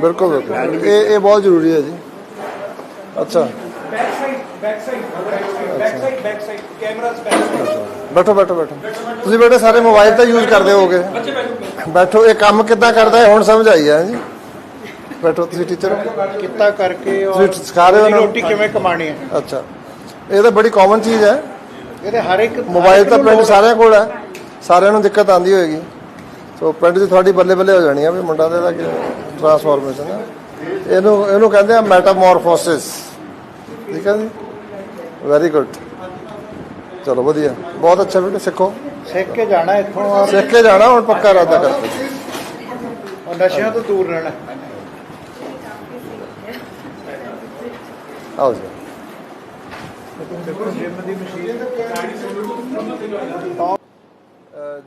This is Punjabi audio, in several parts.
ਬਿਲਕੁਲ ਇਹ ਇਹ ਬਹੁਤ ਜ਼ਰੂਰੀ ਹੈ ਜੀ ਅੱਛਾ back side back side back side back side back side ਬੈਠੋ ਬੈਠੋ ਬੈਠੋ ਤੁਸੀਂ ਬੇਟੇ ਸਾਰੇ ਮੋਬਾਈਲ ਤਾਂ ਯੂਜ਼ ਕਰਦੇ ਹੋਗੇ ਬੈਠੋ ਇਹ ਕੰਮ ਕਿੱਦਾਂ ਕਰਦਾ ਹੈ ਹੁਣ ਸਮਝ ਆਈ ਹੈ ਜੀ ਬੈਠੋ ਤੁਸੀਂ ਟੀਚਰ ਕਿੱਤਾ ਕਰਕੇ ਸਿਖਾ ਰਹੇ ਹੋ ਰੋਟੀ ਕਿਵੇਂ ਕਮਾਣੀ ਹੈ? ਅੱਛਾ। ਇਹ ਤਾਂ ਬੜੀ ਕਾਮਨ ਚੀਜ਼ ਹੈ। ਇਹਦੇ ਹਰ ਇੱਕ ਮੋਬਾਈਲ ਤਾਂ ਪਿੰਡ ਸਾਰਿਆਂ ਕੋਲ ਹੈ। ਸਾਰਿਆਂ ਨੂੰ ਦਿੱਕਤ ਆਂਦੀ ਹੋਏਗੀ। ਸੋ ਪਿੰਡ 'ਚ ਤੁਹਾਡੀ ਬੱਲੇ ਬੱਲੇ ਹੋ ਜਾਣੀ ਆ ਵੀ ਮੁੰਡਾ ਦੇ ਦਾ ਟਰਾਂਸਫਾਰਮੇਸ਼ਨ ਹੈ ਇਹਨੂੰ ਇਹਨੂੰ ਕਹਿੰਦੇ ਆ ਮੈਟਾਮੋਰਫੋਸਿਸ ਠੀਕ ਹੈ ਜੀ? ਵੈਰੀ ਗੁੱਡ ਚਲੋ ਵਧੀਆ। ਬਹੁਤ ਅੱਛਾ ਬੇਟੇ ਸਿੱਖੋ। ਸਿੱਖ ਕੇ ਜਾਣਾ ਇੱਥੋਂ ਔਰ ਸਿੱਖ ਕੇ ਜਾਣਾ ਹੁਣ ਪੱਕਾ ਇਰਾਦਾ ਕਰਦੇ ਔਰ ਨਸ਼ਿਆਂ ਤੋਂ ਦੂਰ ਰਹਿਣਾ। ਆਓ ਜੀ। ਦੀ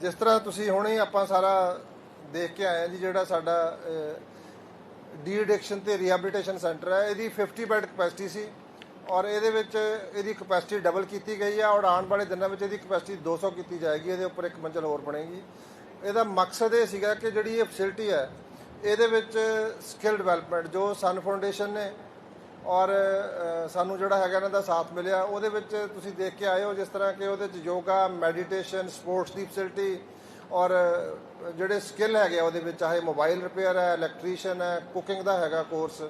ਜਿਸ ਤਰ੍ਹਾਂ ਤੁਸੀਂ ਹੁਣੇ ਆਪਾਂ ਸਾਰਾ ਦੇਖ ਕੇ ਆਏ ਆ ਜੀ ਜਿਹੜਾ ਸਾਡਾ ਡੀ ਐਡਿਕਸ਼ਨ ਤੇ ਰੀਹੈਬਿਲਿਟੇਸ਼ਨ ਸੈਂਟਰ ਹੈ, ਇਹਦੀ 50 ਬੈੱਡ ਕਪੈਸਿਟੀ ਸੀ ਔਰ ਇਹਦੇ ਵਿੱਚ ਇਹਦੀ ਕਪੈਸਿਟੀ ਡਬਲ ਕੀਤੀ ਗਈ ਹੈ ਔਰ ਆਉਣ ਵਾਲੇ ਦਿਨਾਂ ਵਿੱਚ ਇਹਦੀ ਕਪੈਸਿਟੀ 200 ਕੀਤੀ ਜਾਏਗੀ, ਇਹਦੇ ਉੱਪਰ ਇੱਕ ਮੰਜ਼ਲ ਹੋਰ ਬਣੇਗੀ। ਇਹਦਾ ਮਕਸਦ ਇਹ ਸੀਗਾ ਕਿ ਜਿਹੜੀ ਇਹ ਫੈਸਿਲਿਟੀ ਹੈ, ਇਹਦੇ ਵਿੱਚ ਸਕਿੱਲ ਡਿਵੈਲਪਮੈਂਟ ਜੋ ਸਨ ਫਾਊਂਡੇਸ਼ਨ ਨੇ ਔਰ ਸਾਨੂੰ ਜਿਹੜਾ ਹੈਗਾ ਇਹਨਾਂ ਦਾ ਸਾਥ ਮਿਲਿਆ। ਉਹਦੇ ਵਿੱਚ ਤੁਸੀਂ ਦੇਖ ਕੇ ਆਏ ਹੋ ਜਿਸ ਤਰ੍ਹਾਂ ਕਿ ਉਹਦੇ ਵਿੱਚ ਯੋਗਾ, ਮੈਡੀਟੇਸ਼ਨ, ਸਪੋਰਟਸ ਦੀ ਫੈਸਿਲਿਟੀ ਔਰ ਜਿਹੜੇ ਸਕਿੱਲ ਹੈਗੇ ਆ ਉਹਦੇ ਵਿੱਚ, ਚਾਹੇ ਮੋਬਾਈਲ ਰਿਪੇਅਰ ਹੈ, ਇਲੈਕਟ੍ਰੀਸ਼ੀਅਨ ਹੈ, ਕੁਕਿੰਗ ਦਾ ਹੈਗਾ ਕੋਰਸ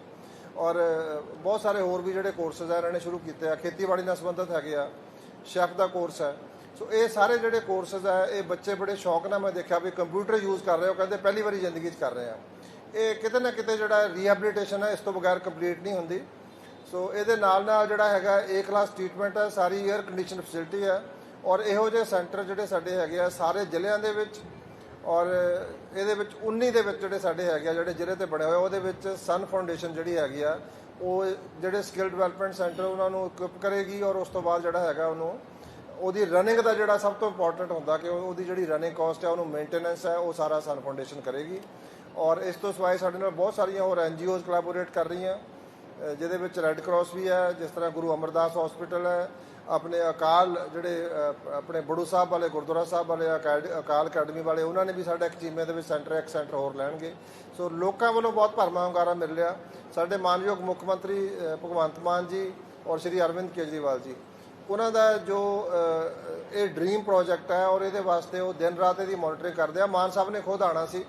ਔਰ ਬਹੁਤ ਸਾਰੇ ਹੋਰ ਵੀ ਜਿਹੜੇ ਕੋਰਸਸ ਆ, ਇਹਨਾਂ ਨੇ ਸ਼ੁਰੂ ਕੀਤੇ ਆ। ਖੇਤੀਬਾੜੀ ਨਾਲ ਸੰਬੰਧਿਤ ਹੈਗੇ ਆ, ਸ਼ੈਫ ਦਾ ਕੋਰਸ ਹੈ। ਸੋ ਇਹ ਸਾਰੇ ਜਿਹੜੇ ਕੋਰਸਸ ਆ, ਇਹ ਬੱਚੇ ਬੜੇ ਸ਼ੌਕ ਨਾਲ ਮੈਂ ਦੇਖਿਆ ਵੀ ਕੰਪਿਊਟਰ ਯੂਜ਼ ਕਰ ਰਹੇ ਹੋ, ਕਹਿੰਦੇ ਪਹਿਲੀ ਵਾਰੀ ਜ਼ਿੰਦਗੀ 'ਚ ਕਰ ਰਹੇ ਆ। ਇਹ ਕਿਤੇ ਨਾ ਕਿਤੇ ਜਿਹੜਾ ਰੀਹੈਬਿਲਿਟੇਸ਼ਨ ਹੈ, ਇਸ ਤੋਂ ਬਗੈਰ ਕੰਪਲੀਟ ਨਹੀਂ ਹੁੰਦੀ। ਸੋ ਇਹਦੇ ਨਾਲ ਨਾਲ ਜਿਹੜਾ ਹੈਗਾ ਏ ਕਲਾਸ ਟ੍ਰੀਟਮੈਂਟ ਹੈ, ਸਾਰੀ 에ਅਰ ਕੰਡੀਸ਼ਨ ਫੈਸਿਲਿਟੀ ਹੈ ਔਰ ਇਹੋ ਜਿਹੇ ਸੈਂਟਰ ਜਿਹੜੇ ਸਾਡੇ ਹੈਗੇ ਆ ਸਾਰੇ ਜ਼ਿਲ੍ਹਿਆਂ ਦੇ ਵਿੱਚ ਔਰ ਇਹਦੇ ਵਿੱਚ 19 ਦੇ ਵਿੱਚ ਜਿਹੜੇ ਸਾਡੇ ਹੈਗੇ ਆ, ਜਿਹੜੇ ਜ਼ਿਲ੍ਹੇ ਤੇ ਬਣੇ ਹੋਏ ਉਹਦੇ ਵਿੱਚ ਸਨ ਫਾਊਂਡੇਸ਼ਨ ਜਿਹੜੀ ਹੈਗੀ ਆ, ਉਹ ਜਿਹੜੇ ਸਕਿੱਲ ਡਿਵੈਲਪਮੈਂਟ ਸੈਂਟਰ ਉਹਨਾਂ ਨੂੰ ਇਕਵਿਪ ਕਰੇਗੀ ਔਰ ਉਸ ਤੋਂ ਬਾਅਦ ਜਿਹੜਾ ਹੈਗਾ ਉਹਨੂੰ ਉਹਦੀ ਰਨਿੰਗ ਦਾ ਜਿਹੜਾ ਸਭ ਤੋਂ ਇੰਪੋਰਟੈਂਟ ਹੁੰਦਾ ਕਿ ਉਹਦੀ ਜਿਹੜੀ ਰਨਿੰਗ ਕਾਸਟ ਹੈ, ਉਹਨੂੰ ਮੇਨਟੇਨੈਂਸ ਹੈ, ਉਹ ਸਾਰਾ ਸਨ ਫਾਊਂਡੇਸ਼ਨ ਕਰੇਗੀ ਔਰ ਇਸ ਤੋਂ ਸਿਵਾਏ ਸਾਡੇ ਨਾਲ ਬਹੁਤ ਸਾਰੀਆਂ ਹੋਰ ਐਨਜੀਓਜ਼ ਕੋਲੈਬੋਰੇਟ ਕਰ ਰਹੀਆਂ। ਜਿਹਦੇ ਵਿੱਚ ਰੈੱਡ ਕਰਾਸ ਵੀ ਹੈ, ਜਿਸ ਤਰ੍ਹਾਂ ਗੁਰੂ ਅਮਰਦਾਸ ਹਸਪੀਟਲ ਹੈ, ਆਪਣੇ ਅਕਾਲ ਜਿਹੜੇ ਆਪਣੇ ਬੜੂ ਸਾਹਿਬ ਵਾਲੇ, ਗੁਰਦੁਆਰਾ ਸਾਹਿਬ ਵਾਲੇ ਅਕੈਡ- ਅਕਾਲ ਅਕੈਡਮੀ ਵਾਲੇ, ਉਹਨਾਂ ਨੇ ਵੀ ਸਾਡਾ ਇੱਕ ਚੀਮੇ ਦੇ ਵਿੱਚ ਸੈਂਟਰ ਇੱਕ ਸੈਂਟਰ ਹੋਰ ਲੈਣਗੇ। ਸੋ ਲੋਕਾਂ ਵੱਲੋਂ ਬਹੁਤ ਭਰਮਾ ਹੁੰਗਾਰਾ ਮਿਲ ਰਿਹਾ। ਸਾਡੇ ਮਾਨਯੋਗ ਮੁੱਖ ਮੰਤਰੀ ਭਗਵੰਤ ਮਾਨ ਜੀ ਔਰ ਸ਼੍ਰੀ ਅਰਵਿੰਦ ਕੇਜਰੀਵਾਲ ਜੀ। ਉਹਨਾਂ ਦਾ ਜੋ ਇਹ ਡ੍ਰੀਮ ਪ੍ਰੋਜੈਕਟ ਹੈ ਔਰ ਇਹਦੇ ਵਾਸਤੇ ਉਹ ਦਿਨ ਰਾਤ ਇਹਦੀ ਮੋਨੀਟਰਿੰਗ ਕਰਦੇ ਆ। ਮਾਨ ਸਾਹਿਬ ਨੇ ਖੁਦ ਆਣਾ ਸੀ।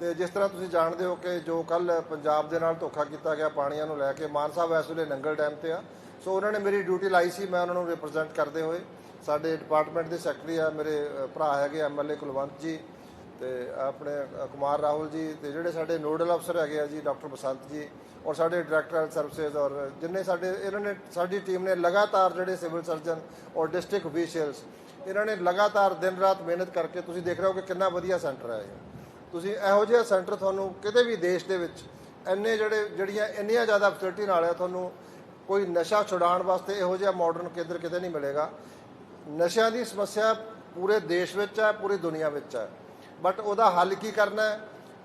ਤੇ ਜਿਸ ਤਰ੍ਹਾਂ ਤੁਸੀਂ ਜਾਣਦੇ ਹੋ ਕਿ ਜੋ ਕੱਲ ਪੰਜਾਬ ਦੇ ਨਾਲ ਧੋਖਾ ਕੀਤਾ ਗਿਆ ਪਾਣੀਆਂ ਨੂੰ ਲੈ ਕੇ, ਮਾਨ ਸਾਹਿਬ ਇਸ ਵੇਲੇ ਨੰਗਲ ਡੈਮ ਤੇ ਆ। ਸੋ ਉਹਨਾਂ ਨੇ ਮੇਰੀ ਡਿਊਟੀ ਲਾਈ ਸੀ, ਮੈਂ ਉਹਨਾਂ ਨੂੰ ਰਿਪਰੈਜ਼ੈਂਟ ਕਰਦੇ ਹੋਏ। ਸਾਡੇ ਡਿਪਾਰਟਮੈਂਟ ਦੇ ਸੈਕਟਰੀ ਆ, ਮੇਰੇ ਭਰਾ ਹੈਗੇ ਐਮਐਲਏ ਕੁਲਵੰਤ ਜੀ ਤੇ ਆਪਣੇ ਕੁਮਾਰ ਰਾਹੁਲ ਜੀ ਤੇ ਜਿਹੜੇ ਸਾਡੇ ਨੋਡਲ ਅਫਸਰ ਹੈਗੇ ਆ ਜੀ, ਡਾਕਟਰ ਬਸੰਤ ਜੀ ਔਰ ਸਾਡੇ ਡਾਇਰੈਕਟਰ ਹੈਲਥ ਸਰਵਿਸਿਜ਼ ਔਰ ਜਿੰਨੇ ਸਾਡੇ, ਇਹਨਾਂ ਨੇ, ਸਾਡੀ ਟੀਮ ਨੇ ਲਗਾਤਾਰ ਜਿਹੜੇ ਸਿਵਲ ਸਰਜਨ ਔਰ ਡਿਸਟ੍ਰਿਕਟ ਅਫੀਸ਼ੀਅਲਸ ਇਹਨਾਂ ਨੇ ਲਗਾਤਾਰ ਦਿਨ ਰਾਤ ਮਿਹਨਤ ਕਰਕੇ ਤੁਸੀਂ ਦੇਖ ਰਹੇ ਹੋ ਕਿ ਕਿੰਨਾ ਵਧੀਆ ਸੈਂਟਰ ਹੈ ਇਹ। ਤੁਸੀਂ ਇਹੋ ਜਿਹਾ ਸੈਂਟਰ ਤੁਹਾਨੂੰ ਕਿਤੇ ਵੀ ਦੇਸ਼ ਦੇ ਵਿੱਚ ਇੰਨੇ ਜਿਹੜੇ, ਜਿਹੜੀਆਂ ਇੰਨੀਆਂ ਜ਼ਿਆਦਾ ਫੈਸਿਲਿਟੀ ਨਾਲ ਹੈ ਤੁਹਾਨੂੰ ਕੋਈ ਨਸ਼ਾ ਛੁਡਾਉਣ ਵਾਸਤੇ ਇਹੋ ਜਿਹਾ ਮਾਡਰਨ ਕੇਂਦਰ ਕਿਤੇ ਨਹੀਂ ਮਿਲੇਗਾ। ਨਸ਼ਿਆਂ ਦੀ ਸਮੱਸਿਆ ਪੂਰੇ ਦੇਸ਼ ਵਿੱਚ ਹੈ, ਪੂਰੀ ਦੁਨੀਆ ਵਿੱਚ ਹੈ। ਬਟ ਉਹਦਾ ਹੱਲ ਕੀ ਕਰਨਾ ਹੈ?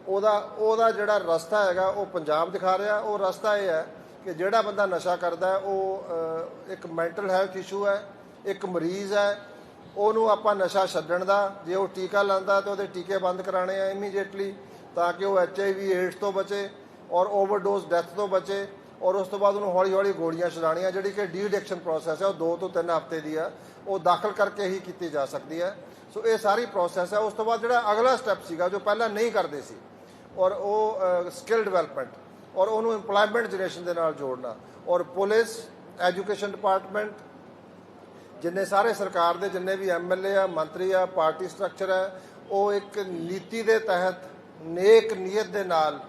ਉਹਦਾ ਉਹਦਾ ਜਿਹੜਾ ਰਸਤਾ ਹੈਗਾ, ਉਹ ਪੰਜਾਬ ਦਿਖਾ ਰਿਹਾ। ਉਹ ਰਸਤਾ ਇਹ ਹੈ ਕਿ ਜਿਹੜਾ ਬੰਦਾ ਨਸ਼ਾ ਕਰਦਾ ਉਹ ਇੱਕ ਮੈਂਟਲ ਹੈਲਥ ਇਸ਼ੂ ਹੈ, ਇੱਕ ਮਰੀਜ਼ ਹੈ ਉਹਨੂੰ ਆਪਾਂ ਨਸ਼ਾ ਛੱਡਣ ਦਾ, ਜੇ ਉਹ ਟੀਕਾ ਲਾਂਦਾ ਤੇ ਉਹਦੇ ਟੀਕੇ ਬੰਦ ਕਰਾਣੇ ਆ ਇਮੀਡੀਏਟਲੀ ਤਾਂ ਕਿ ਉਹ ਐਚਆਈਵੀ ਏਡਸ ਤੋਂ ਬਚੇ ਔਰ ਓਵਰਡੋਜ਼ ਡੈਥ ਤੋਂ ਬਚੇ ਔਰ ਉਸ ਤੋਂ ਬਾਅਦ ਉਹਨੂੰ ਹੌਲੀ ਹੌਲੀ ਗੋਲੀਆਂ ਛਡਾਣੀਆਂ ਜਿਹੜੀ ਕਿ ਡੀ ਐਡਿਕਸ਼ਨ ਪ੍ਰੋਸੈਸ ਹੈ, ਉਹ 2 ਤੋਂ 3 ਹਫ਼ਤੇ ਦੀ ਆ ਉਹ ਦਾਖਲ ਕਰਕੇ ਹੀ ਕੀਤੀ ਜਾ ਸਕਦੀ ਹੈ। ਸੋ ਇਹ ਸਾਰੀ ਪ੍ਰੋਸੈਸ ਹੈ। ਉਸ ਤੋਂ ਬਾਅਦ ਜਿਹੜਾ ਅਗਲਾ ਸਟੈਪ ਸੀਗਾ, ਜੋ ਪਹਿਲਾਂ ਨਹੀਂ ਕਰਦੇ ਸੀ, ਔਰ ਉਹ ਸਕਿੱਲ ਡਿਵੈਲਪਮੈਂਟ ਔਰ ਉਹਨੂੰ ਏਮਪਲੋਇਮੈਂਟ ਜਨਰੇਸ਼ਨ ਦੇ ਨਾਲ ਜੋੜਨਾ ਔਰ ਪੁਲਿਸ ਐਜੂਕੇਸ਼ਨ ਡਿਪਾਰਟਮੈਂਟ ਜਿੰਨੇ ਸਾਰੇ ਸਰਕਾਰ ਦੇ ਜਿੰਨੇ ਵੀ ਐਮਐਲਏ ਆ ਮੰਤਰੀ ਆ ਪਾਰਟੀ ਸਟਰਕਚਰ ਆ ਉਹ ਇੱਕ ਨੀਤੀ ਦੇ ਤਹਿਤ ਨੇਕ ਨੀਅਤ ਦੇ ਨਾਲ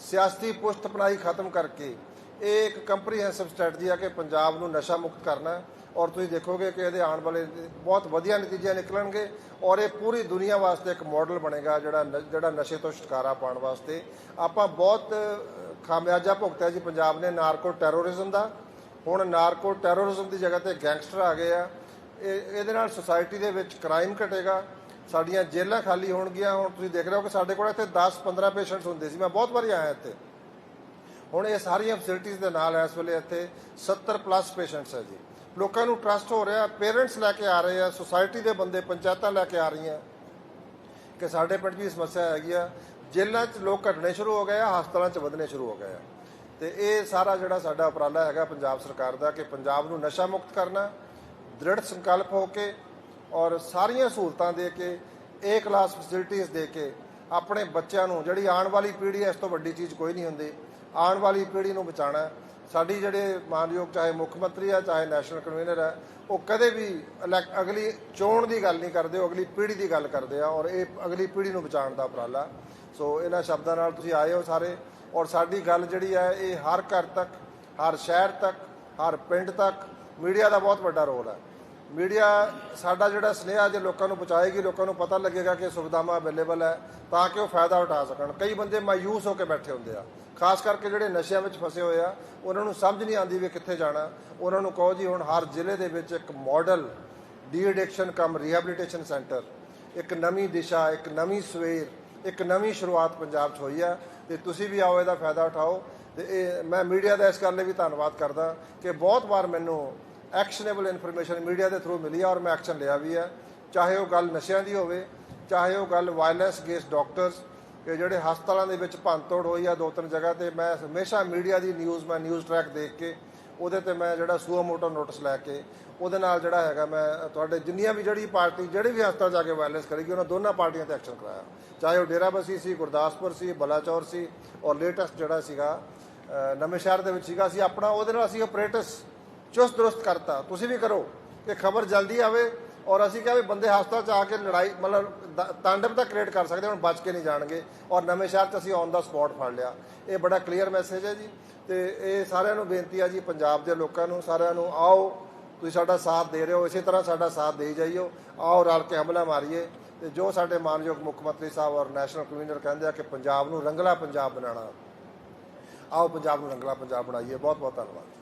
ਸਿਆਸਤੀ ਪੁਸ਼ਤਪਨਾਹੀ ਖਤਮ ਕਰਕੇ ਇਹ ਇੱਕ ਕੰਪਰੀਹੈਂਸਿਵ ਸਟ੍ਰੈਟਜੀ ਆ ਕਿ ਪੰਜਾਬ ਨੂੰ ਨਸ਼ਾ ਮੁਕਤ ਕਰਨਾ ਔਰ ਤੁਸੀਂ ਦੇਖੋਗੇ ਕਿ ਇਹਦੇ ਆਉਣ ਵਾਲੇ ਬਹੁਤ ਵਧੀਆ ਨਤੀਜੇ ਨਿਕਲਣਗੇ ਔਰ ਇਹ ਪੂਰੀ ਦੁਨੀਆ ਵਾਸਤੇ ਇੱਕ ਮਾਡਲ ਬਣੇਗਾ ਜਿਹੜਾ ਜਿਹੜਾ ਨਸ਼ੇ ਤੋਂ ਛੁਟਕਾਰਾ ਪਾਉਣ ਵਾਸਤੇ। ਆਪਾਂ ਬਹੁਤ ਅ, ਖਾਮਿਆਜਾ ਭੁਗਤਿਆ ਜੀ ਪੰਜਾਬ ਨੇ ਨਾਰਕੋ ਟੈਰੋਰਿਜ਼ਮ ਦਾ। ਹੁਣ ਨਾਰਕੋ ਟੈਰੋਰਿਜ਼ਮ ਦੀ ਜਗ੍ਹਾ ਤੇ ਗੈਂਗਸਟਰ ਆ ਗਏ ਆ। ਇਹ ਇਹਦੇ ਨਾਲ ਸੁਸਾਇਟੀ ਦੇ ਵਿੱਚ ਕ੍ਰਾਈਮ ਘਟੇਗਾ। ਸਾਡੀਆਂ ਜੇਲ੍ਹਾਂ ਖਾਲੀ ਹੋਣਗੀਆਂ। ਹੁਣ ਤੁਸੀਂ ਦੇਖ ਰਹੇ ਹੋ ਕਿ ਸਾਡੇ ਕੋਲ ਇੱਥੇ 10 15 ਪੇਸ਼ੈਂਟਸ ਹੁੰਦੇ ਸੀ। ਮੈਂ ਬਹੁਤ ਵਾਰੀ ਆਇਆ ਇੱਥੇ। ਹੁਣ ਇਹ ਸਾਰੀਆਂ ਫੈਸਿਲਿਟੀਆਂ ਦੇ ਨਾਲ ਇਸ ਵੇਲੇ ਇੱਥੇ 70 ਪਲੱਸ ਪੇਸ਼ੈਂਟਸ ਹੈ ਜੀ। ਲੋਕਾਂ ਨੂੰ ਟਰਸਟ ਹੋ ਰਿਹਾ। ਪੇਰੈਂਟਸ ਲੈ ਕੇ ਆ ਰਹੇ ਆ। ਸੁਸਾਇਟੀ ਦੇ ਬੰਦੇ, ਪੰਚਾਇਤਾਂ ਲੈ ਕੇ ਆ ਰਹੀਆਂ। ਕਿ ਸਾਡੇ ਪਿੰਡ 'ਚ ਵੀ ਸਮੱਸਿਆ ਹੈਗੀ ਆ। ਜੇਲ੍ਹਾਂ 'ਚ ਲੋਕ ਘਟਣੇ ਸ਼ੁਰੂ ਹੋ ਗਏ ਆ, ਹਸਪਤਾਲਾਂ 'ਚ ਵਧਣੇ ਸ਼ੁਰੂ ਹੋ ਗਏ ਆ। ਤੇ ਇਹ ਸਾਰਾ ਜਿਹੜਾ ਸਾਡਾ ਉਪਰਾਲਾ ਹੈਗਾ ਪੰਜਾਬ ਸਰਕਾਰ ਦਾ ਕਿ ਪੰਜਾਬ ਨੂੰ ਨਸ਼ਾ ਮੁਕਤ ਕਰਨਾ, ਦ੍ਰਿੜ ਸੰਕਲਪ ਹੋ ਕੇ ਔਰ ਸਾਰੀਆਂ ਸਹੂਲਤਾਂ ਦੇ ਕੇ ਏ ਕਲਾਸ ਫੈਸਿਲਿਟੀਆਂ ਦੇ ਕੇ ਆਪਣੇ ਬੱਚਿਆਂ ਨੂੰ, ਜਿਹੜੀ ਆਉਣ ਵਾਲੀ ਪੀੜ੍ਹੀ ਹੈ, ਇਸ ਤੋਂ ਵੱਡੀ ਚੀਜ਼ ਕੋਈ ਨਹੀਂ ਹੁੰਦੀ। ਆਉਣ ਵਾਲੀ ਪੀੜ੍ਹੀ ਨੂੰ ਬਚਾਉਣਾ। ਸਾਡੀ ਜਿਹੜੇ ਮਾਨਯੋਗ ਚਾਹੇ ਮੁੱਖ ਮੰਤਰੀ ਆ, ਚਾਹੇ ਨੈਸ਼ਨਲ ਕਨਵੀਨਰ ਹੈ ਉਹ ਕਦੇ ਵੀ ਇਲੈਕ- ਅਗਲੀ ਚੋਣ ਦੀ ਗੱਲ ਨਹੀਂ ਕਰਦੇ, ਉਹ ਅਗਲੀ ਪੀੜ੍ਹੀ ਦੀ ਗੱਲ ਕਰਦੇ ਆ ਔਰ ਇਹ ਅਗਲੀ ਪੀੜ੍ਹੀ ਨੂੰ ਬਚਾਉਣ ਦਾ ਉਪਰਾਲਾ। ਸੋ ਇਹਨਾਂ ਸ਼ਬਦਾਂ ਨਾਲ ਤੁਸੀਂ ਆਏ ਹੋ ਸਾਰੇ। ਔਰ ਸਾਡੀ ਗੱਲ ਜਿਹੜੀ ਹੈ, ਇਹ ਹਰ ਘਰ ਤੱਕ, ਹਰ ਸ਼ਹਿਰ ਤੱਕ, ਹਰ ਪਿੰਡ ਤੱਕ ਮੀਡੀਆ ਦਾ ਬਹੁਤ ਵੱਡਾ ਰੋਲ ਹੈ। ਮੀਡੀਆ ਸਾਡਾ ਜਿਹੜਾ ਸੁਨੇਹਾ ਜੇ ਲੋਕਾਂ ਨੂੰ ਪਹੁੰਚਾਏਗੀ, ਲੋਕਾਂ ਨੂੰ ਪਤਾ ਲੱਗੇਗਾ ਕਿ ਸੁਵਿਧਾਵਾਂ ਅਵੇਲੇਬਲ ਹੈ ਤਾਂ ਕਿ ਉਹ ਫਾਇਦਾ ਉਠਾ ਸਕਣ। ਕਈ ਬੰਦੇ ਮਾਯੂਸ ਹੋ ਕੇ ਬੈਠੇ ਹੁੰਦੇ ਆ, ਖਾਸ ਕਰਕੇ ਜਿਹੜੇ ਨਸ਼ਿਆਂ ਵਿੱਚ ਫਸੇ ਹੋਏ ਆ, ਉਹਨਾਂ ਨੂੰ ਸਮਝ ਨਹੀਂ ਆਉਂਦੀ ਵੀ ਕਿੱਥੇ ਜਾਣਾ। ਉਹਨਾਂ ਨੂੰ ਕਹੋ ਜੀ, ਹੁਣ ਹਰ ਜ਼ਿਲ੍ਹੇ ਦੇ ਵਿੱਚ ਇੱਕ model de addiction cum rehabilitation centre ਇੱਕ ਨਵੀਂ ਦਿਸ਼ਾ, ਇੱਕ ਨਵੀਂ ਸਵੇਰ ਇੱਕ ਨਵੀਂ ਸ਼ੁਰੂਆਤ ਪੰਜਾਬ 'ਚ ਹੋਈ ਆ ਤੇ ਤੁਸੀਂ ਵੀ ਆਓ, ਇਹਦਾ ਫਾਇਦਾ ਉਠਾਓ। ਤੇ ਇਹ ਮੈਂ ਮੀਡੀਆ ਦਾ ਇਸ ਗੱਲ ਲਈ ਵੀ ਧੰਨਵਾਦ ਕਰਦਾ ਕਿ ਬਹੁਤ ਵਾਰ ਮੈਨੂੰ ਐਕਸ਼ਨੇਬਲ ਇਨਫੋਰਮੇਸ਼ਨ ਮੀਡੀਆ ਦੇ ਥਰੂ ਮਿਲੀ ਆ ਔਰ ਮੈਂ ਐਕਸ਼ਨ ਲਿਆ ਵੀ ਹੈ ਚਾਹੇ ਉਹ ਗੱਲ ਨਸ਼ਿਆਂ ਦੀ ਹੋਵੇ, ਚਾਹੇ ਉਹ ਗੱਲ ਵਾਇਲੈਂਸ ਗੇਸ ਡਾਕਟਰਸ ਕਿ ਜਿਹੜੇ ਹਸਪਤਾਲਾਂ ਦੇ ਵਿੱਚ ਭੰਨਤੋੜ ਹੋਈ ਆ ਦੋ ਤਿੰਨ ਜਗ੍ਹਾ ਤੇ ਮੈਂ ਹਮੇਸ਼ਾ ਮੀਡੀਆ ਦੀ ਨਿਊਜ਼ ਮੈਂ ਨਿਊਜ਼ ਟਰੈਕ ਦੇਖ ਕੇ ਉਹਦੇ ਤੇ ਮੈਂ ਜਿਹੜਾ ਸੂਆ ਮੋਟੋ ਨੋਟਿਸ ਲੈ ਕੇ ਉਹਦੇ ਨਾਲ ਜਿਹੜਾ ਹੈਗਾ ਮੈਂ ਤੁਹਾਡੇ ਜਿੰਨੀਆਂ ਵੀ ਜਿਹੜੀ ਪਾਰਟੀ, ਜਿਹੜੇ ਵੀ ਹਸਪਤਾਲ ਜਾ ਕੇ ਵਾਇਲੈਂਸ ਕਰੇਗੀ, ਉਹਨਾਂ ਦੋਨਾਂ ਪਾਰਟੀਆਂ ਤੇ ਐਕਸ਼ਨ ਕਰਾਇਆ। ਚਾਹੇ ਉਹ ਡੇਰਾਬੱਸੀ ਸੀ, ਗੁਰਦਾਸਪੁਰ ਸੀ, ਬਲਾਚੌਰ ਸੀ, ਔਰ ਲੇਟੈਸਟ ਜਿਹੜਾ ਸੀਗਾ ਨਵੇਂ ਸ਼ਹਿਰ ਦੇ ਵਿੱਚ ਸੀਗਾ, ਅਸੀਂ ਆਪਣਾ ਉਹਦੇ ਨਾਲ ਅਸੀਂ ਆਪਰੇਟਸ ਚੁਸਤ ਦਰੁਸਤ ਕਰਤਾ। ਤੁਸੀਂ ਵੀ ਕਰੋ ਕਿ ਖਬਰ ਜਲਦੀ ਆਵੇ ਔਰ ਅਸੀਂ ਕਿਹਾ ਵੀ ਬੰਦੇ ਹਸਪਤਾਲ ਚ ਆ ਕੇ ਲੜਾਈ, ਮਤਲਬ ਤਾਂਡਵ ਤਾਂ ਕ੍ਰੀਏਟ ਕਰ ਸਕਦੇ, ਹੁਣ ਬਚ ਕੇ ਨਹੀਂ ਜਾਣਗੇ। ਔਰ ਨਵੇਂ ਸ਼ਹਿਰ ਚ ਅਸੀਂ ਔਨ ਦਾ ਸਪੌਟ ਫੜ ਲਿਆ। ਇਹ ਬੜਾ ਕਲੀਅਰ ਮੈਸੇਜ ਹੈ ਜੀ। ਤੇ ਇਹ ਸਾਰਿਆਂ ਨੂੰ ਬੇਨਤੀ ਆ ਜੀ, ਪੰਜਾਬ ਦੇ ਲੋਕਾਂ ਨੂੰ, ਸਾਰਿਆਂ ਨੂੰ, ਆਓ, ਤੁਸੀਂ ਸਾਡਾ ਸਾਥ ਦੇ ਰਹੇ ਹੋ, ਇਸੇ ਤਰ੍ਹਾਂ ਸਾਡਾ ਸਾਥ ਦੇ ਜਾਈਓ। ਆਓ, ਰਲ ਕੇ ਹਮਲਾ ਮਾਰੀਏ। ਤੇ ਜੋ ਸਾਡੇ ਮਾਨਯੋਗ ਮੁੱਖ ਮੰਤਰੀ ਸਾਹਿਬ ਔਰ ਨੈਸ਼ਨਲ ਕਨਵੀਨਰ ਕਹਿੰਦੇ ਆ ਕਿ ਪੰਜਾਬ ਨੂੰ ਰੰਗਲਾ ਪੰਜਾਬ ਬਣਾਉਣਾ। ਆਓ, ਪੰਜਾਬ ਨੂੰ ਰੰਗਲਾ ਪੰਜਾਬ ਬਣਾਈਏ। ਬਹੁਤ ਬਹੁਤ ਧੰਨਵਾਦ।